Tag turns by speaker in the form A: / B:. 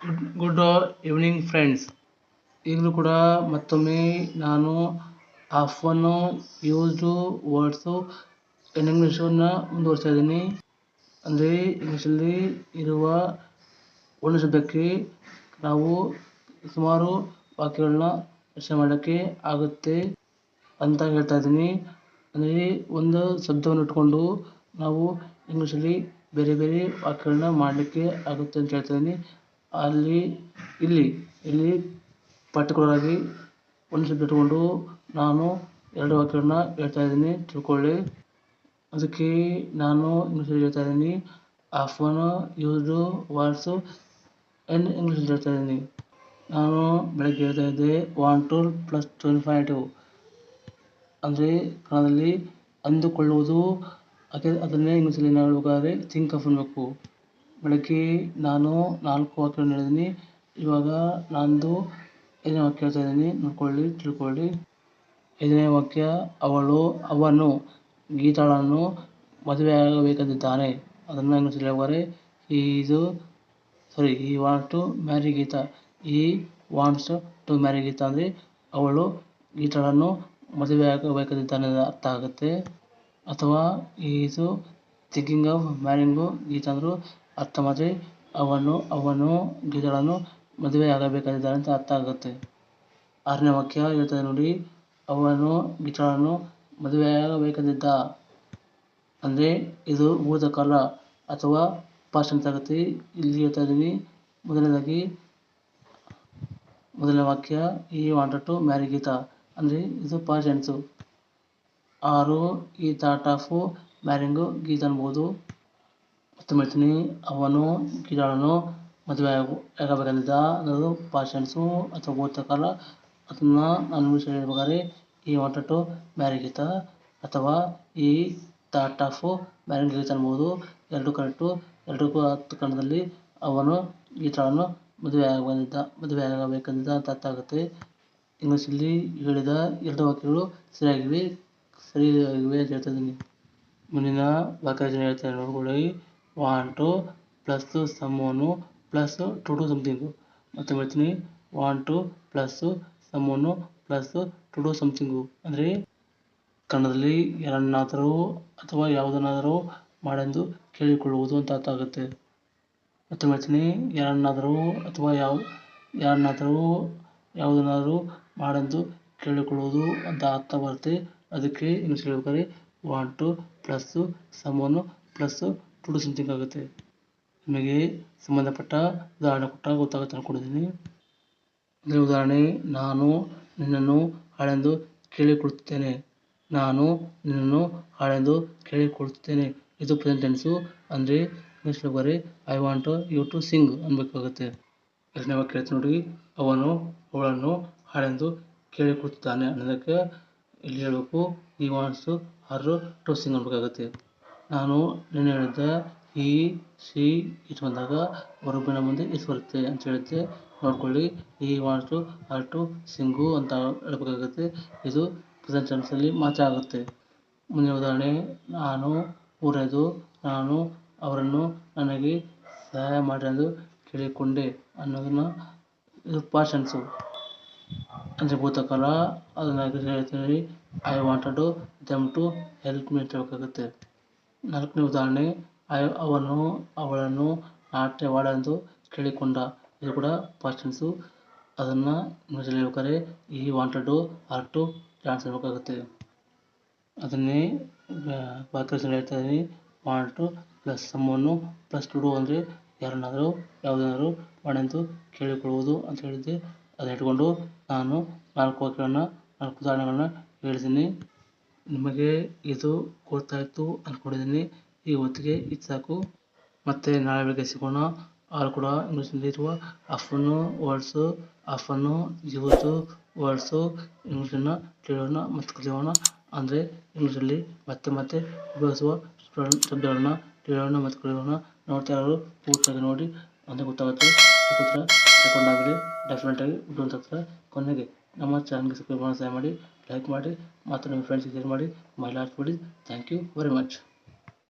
A: Good evening friends ಈಗಲೂ ಕೂಡ ಮತ್ತೊಮ್ಮೆ ನಾನು ಆಫನ್ ಯೂಸ್ಡು ವರ್ಡ್ಸು ಇನ್ ಇಂಗ್ಲೀಷನ್ನು ಮುಂದುವರಿಸ್ತಾ ಇದ್ದೀನಿ. ಅಂದರೆ ಇಂಗ್ಲೀಷಲ್ಲಿ ಇರುವ ಒಂದು ಶಬ್ದಕ್ಕೆ ನಾವು ಸುಮಾರು ವಾಕ್ಯಗಳನ್ನ ರಚನೆ ಮಾಡೋಕ್ಕೆ ಆಗುತ್ತೆ ಅಂತ ಹೇಳ್ತಾ ಇದ್ದೀನಿ. ಅಂದರೆ ಒಂದು ಶಬ್ದವನ್ನು ಇಟ್ಕೊಂಡು ನಾವು ಇಂಗ್ಲೀಷಲ್ಲಿ ಬೇರೆ ಬೇರೆ ವಾಕ್ಯಗಳನ್ನ ಮಾಡಲಿಕ್ಕೆ ಆಗುತ್ತೆ ಅಂತ ಹೇಳ್ತಾ ಇದ್ದೀನಿ. ಅಲ್ಲಿ, ಇಲ್ಲಿ ಇಲ್ಲಿ ಪರ್ಟಿಕ್ಯುಲರಾಗಿ ಒಂದು ಸಬ್ಜೆಕ್ಟ್ ಇಟ್ಕೊಂಡು ನಾನು ಎರಡು ವಾಕ್ಯಗಳನ್ನ ಹೇಳ್ತಾ ಇದ್ದೀನಿ. ತಿಳ್ಕೊಳ್ಳಿ. ಅದಕ್ಕೆ ನಾನು ಇಂಗ್ಲೀಷಲ್ಲಿ ಹೇಳ್ತಾ ಇದ್ದೀನಿ. ಆಫನ್ ಯೂಸ್ಡು ವರ್ಡ್ಸು ಇನ್ ಇಂಗ್ಲೀಷಲ್ಲಿ ಹೇಳ್ತಾ ಇದ್ದೀನಿ. ನಾನು ಬೆಳಗ್ಗೆ ಹೇಳ್ತಾ ಇದ್ದೆ ಒನ್ ಟು ಪ್ಲಸ್ ಟು ಅಂದರೆ ಕನ್ನಡದಲ್ಲಿ ಅಂದುಕೊಳ್ಳುವುದು ಅದೇ ಅದನ್ನೇ ಇಂಗ್ಲೀಷಲ್ಲಿ ನಾವು ಹೇಳ್ಬೇಕಾದ್ರೆ ಥಿಂಕ್ ಆಫ್ ಅನ್ಬೇಕು ಬೆಳಗ್ಗೆ ನಾನು ನಾಲ್ಕು ವಾಕ್ಯಗಳನ್ನ ಹೇಳಿದ್ದೀನಿ ಇವಾಗ ನಂದು ಐದನೇ ವಾಕ್ಯ ಹೇಳ್ತಾ ಇದ್ದೀನಿ. ನೋಡ್ಕೊಳ್ಳಿ, ತಿಳ್ಕೊಳ್ಳಿ. ಐದನೇ ವಾಕ್ಯ, ಅವಳು, ಅವನು, ಗೀತಾಳನ್ನು ಮದುವೆಯಾಗಬೇಕೆಂದಿದ್ದಾನೆ ಅದನ್ನು ಇಂಗ್ಲೀಷಲ್ಲಿ ಹೇಳ್ಬೇಕಾದ್ರೆ ಈಸು ಸಾರಿ ಈ ವಾಂಟ್ ಟು ಮ್ಯಾರಿ ಗೀತಾ ಈ ವಾಂಟ್ಸ್ ಟು ಮ್ಯಾರಿ ಗೀತಾ ಅಂದರೆ ಅವಳು ಗೀತಾಳನ್ನು ಮದುವೆಯಾಗಬೇಕೆಂದಿದ್ದಾನೆ ಅರ್ಥ ಆಗುತ್ತೆ. ಅಥವಾ is thinking of marrying Geeta ಅಂದರು ಅರ್ಥ ಮಾಡಿದ್ರೆ ಅವನು ಅವನು ಗಿದಳನು ಮದುವೆ ಆಗಬೇಕಾಗಿದ್ದಾನೆ ಅಂತ ಅರ್ಥ ಆಗುತ್ತೆ. ಆರನೇ ವಾಕ್ಯ ಹೇಳ್ತದೆ ನೋಡಿ, ಅವನು ಗೀತಾಳನ್ನು ಮದುವೆಯಾಗಬೇಕಾದಿದ್ದ ಅಂದರೆ, ಇದು ಭೂತಕಾಲ ಅಥವಾ ಪಾಸ್ಟ್ ಅಂತ ಆಗುತ್ತೆ. ಇಲ್ಲಿ ಹೇಳ್ತಾ ಇದ್ದೀನಿ, ಮೊದಲನೇದಾಗಿ, ಮೊದಲನೇ ವಾಕ್ಯ ಈ ವಾಂಟ ಟು ಮ್ಯಾರಿ ಗೀತಾ. ಅಂದರೆ, ಇದು ಪಾಸ್ಟ್ ಆರು ಈ ಥಾಟ್ ಆಫು ಮ್ಯಾರಿಂಗು ಗೀತ ಅನ್ಬೋದು ಹೇಳ್ತೀನಿ ಅವನು ಮದುವೆ ಆಗಬೇಕೆಂದಿದ್ದ ಅನ್ನೋದು ಪಾಷನ್ಸು ಅಥವಾ ಭೂತಕಾಲ ಅದನ್ನು ನಾನು ಹೇಳ್ಬೇಕಾದ್ರೆ I wanted to marry Geetha ಅಥವಾ ಈ ಥಾಟ್ ಆಫ್ ಮ್ಯಾರೇಜ್ ಗೀತಾ ಅನ್ಬೋದು ಎರಡು ಕರೆಕ್ಟು. ಎರಡಕ್ಕೂ ಹತ್ತು ಕನ್ನಡದಲ್ಲಿ ಅವನು ಗೀತಾಳನ್ನು ಮದುವೆ ಆಗಬೇಕಂದಿದ್ದ ಮದುವೆ ಆಗಬೇಕೆಂದಿದ್ದ ಅಂತ ಅರ್ಥ ಆಗುತ್ತೆ. ಇಂಗ್ಲೀಷಲ್ಲಿ ಹೇಳಿದ ಎರಡು ವಾಕ್ಯಗಳು ಸರಿಯಾಗಿವೆ ಸರಿಯಾಗಿವೆ ಅಂತ ಹೇಳ್ತಾ ಇದ್ದೀನಿ. ಮುಂದಿನ ವಾಕ್ಯರಚನೆ ಹೇಳ್ತಾರೆ ನೋಡ್ಕೊಳ್ಳಿ want plus someone plus to to something ಮತ್ತೆ ಹೇಳ್ತೀನಿ. To plus someone plus to to something ಅಂದರೆ ಕನ್ನಡದಲ್ಲಿ ಯಾರನ್ನಾದರೂ ಅಥವಾ ಯಾವುದನ್ನಾದರೂ ಮಾಡೆಂದು ಕೇಳಿಕೊಳ್ಳುವುದು ಅಂತ ಅರ್ಥ ಆಗುತ್ತೆ. ಮತ್ತೆ ಹೇಳ್ತೀನಿ. ಯಾರನ್ನಾದರೂ ಅಥವಾ ಯಾವ, ಯಾರನ್ನಾದರೂ ಯಾವುದನ್ನಾದರೂ ಮಾಡೆಂದು ಕೇಳಿಕೊಳ್ಳುವುದು ಅಂತ ಅರ್ಥ ಬರುತ್ತೆ. ಅದಕ್ಕೆ ಇಂಗ್ಲೀಷಲ್ಲಿ ಹೇಳ್ಬೇಕಾದ್ರೆ to plus someone plus to something ಆಗುತ್ತೆ. ನಿಮಗೆ ಸಂಬಂಧಪಟ್ಟ ಉದಾಹರಣೆ ಕೊಟ್ಟಾಗ ಗೊತ್ತಾಗುತ್ತೆ ಅಂದ್ಕೊಂಡಿದ್ದೀನಿ ಅಂದರೆ ಉದಾಹರಣೆ, ನಾನು ನಿನ್ನನ್ನು ಹಾಳೆಂದು ಕೇಳಿಕೊಳ್ಳುತ್ತೇನೆ ನಾನು ನಿನ್ನನ್ನು ಹಾಳೆಂದು ಕೇಳಿಕೊಳ್ಳುತ್ತೇನೆ ಇದು ಪ್ರೆಸೆಂಟ್ ಟೆನ್ಸು ಅಂದರೆ ಇಂಗ್ಲೀಷಲ್ಲಿ ಬರೀ I want you to sing ಅನ್ಬೇಕಾಗುತ್ತೆ. ಎರಡನೇ ವಾಕ್ಯ ನೋಡಿ. ಅವನು ಅವಳನ್ನು ಹಾಳೆಂದು ಕೇಳಿಕೊಳ್ಳುತ್ತಾನೆ ಅನ್ನೋದಕ್ಕೆ ಇಲ್ಲಿ ಹೇಳಬೇಕು ಈ ವಾಂಟ್ಸು ಹರ್ ಟು ಸಿಂಗ್ ಅನ್ಬೇಕಾಗುತ್ತೆ. ನಾನು ನಿನ್ನೆ ಹೇಳಿದ್ದೆ ಈ ಸಿ ಇಟ್ ಬಂದಾಗ ಹೊರಬಿನ ಮುಂದೆ ಇಸ್ ಬರುತ್ತೆ ಅಂತ ಹೇಳುತ್ತೆ ನೋಡ್ಕೊಳ್ಳಿ. I want to her to sing ಅಂತ ಹೇಳಬೇಕಾಗುತ್ತೆ. ಇದು ಪ್ರೆಸೆಂಟ್ ಟೆನ್ಸಲ್ಲಿ ಮಾತ್ರ ಆಗುತ್ತೆ. ಮುಂದಿನ ಉದಾಹರಣೆ, ನಾನು ಊರದು, ನಾನು ಅವರನ್ನು ನನಗೆ ಸಹಾಯ ಮಾಡಿ ಎಂದು ಕೇಳಿಕೊಂಡೆ ಅನ್ನೋದನ್ನು ಇದು ಪಾಸ್ಟ್ ಅಂದರೆ ಭೂತಕಾಲ, ಅದನ್ನು ಹೇಳ್ತೀನಿ. I wanted them to help me ಅಂತ ಹೇಳ್ಬೇಕಾಗುತ್ತೆ. ನಾಲ್ಕನೇ ಉದಾಹರಣೆ ಅವನು ಅವಳನ್ನು ನಾಟ್ಯವಾಡೆಂದು ಕೇಳಿಕೊಂಡ. ಇದು ಕೂಡ ಪಾಸ್ಟ್ ಟೆನ್ಸು ಅದನ್ನು ಇಂಗ್ಲೀಷಲ್ಲಿ ಹೇಳ್ಬೇಕಾದ್ರೆ I wanted her to dance ಅನ್ಬೇಕಾಗುತ್ತೆ ಅದನ್ನೇ ವಾಕ್ಯರಚನೆ ಹೇಳ್ತಾ ಇದ್ದೀನಿ. To plus someone plus to do ಅಂದರೆ ಯಾರನ್ನಾದರೂ, ಯಾವುದನ್ನಾದರೂ ಮಾಡೆಂದು ಕೇಳಿಕೊಳ್ಳುವುದು ಅಂತ ಹೇಳಿದ್ದೆ. ಅದನ್ನ ಇಟ್ಕೊಂಡು ನಾನು ನಾಲ್ಕು ವಾಕ್ಯಗಳನ್ನು, ನಾಲ್ಕು ಉದಾಹರಣೆಗಳನ್ನ ಹೇಳಿದ್ದೀನಿ. ನಿಮಗೆ ಇದು ಗೊತ್ತಾಯಿತು ಅಂದ್ಕೊಂಡಿದ್ದೀನಿ ಈ ಹೊತ್ತಿಗೆ ಇದು ಸಾಕು. ಮತ್ತೆ ನಾಳೆ ಬೆಳಗ್ಗೆ ಸಿಗೋಣ ಆರು ಕೂಡ ಇಂಗ್ಲೀಷಲ್ಲಿ ಇರುವ often words often use words ಇಂಗ್ಲೀಷನ್ನು ತಿಳಿಯೋಣ ಮತ್ತು ಕಲಿಯೋಣ. ಅಂದರೆ ಇಂಗ್ಲೀಷಲ್ಲಿ ಮತ್ತೆ ಮತ್ತೆ ಉಪಯೋಗಿಸುವ ಶಬ್ದಗಳನ್ನು ತಿಳಿಯೋಣ ಮತ್ತು ಕಲಿಯೋಣ. ನೋಡ್ತಾ ಇರೋರು ಪೂರ್ತಿಯಾಗಿ ನೋಡಿ. ಅಂದರೆ ಗೊತ್ತಾಗುತ್ತೆ. ಆಗಿ ಡೆಫಿನೆಟಾಗಿ ಉಂಟಾಗ್ತದೆ ಕೊನೆಗೆ. ನಮ್ಮ ಚಾನಲ್ಗೆ ಸಬ್ಸ್ಕ್ರೈಬ್ ಮಾಡಿ ಸಹಾಯ ಮಾಡಿ ಲೈಕ್ ಮಾಡಿ, ಮತ್ತು ನಿಮ್ಮ ಫ್ರೆಂಡ್ಸ್ಗೆ ಶೇರ್ ಮಾಡಿ ಮೈ ಲಾಸ್ಟ್ ಬಿಡಿ ಥ್ಯಾಂಕ್ ಯು ವೆರಿ ಮಚ್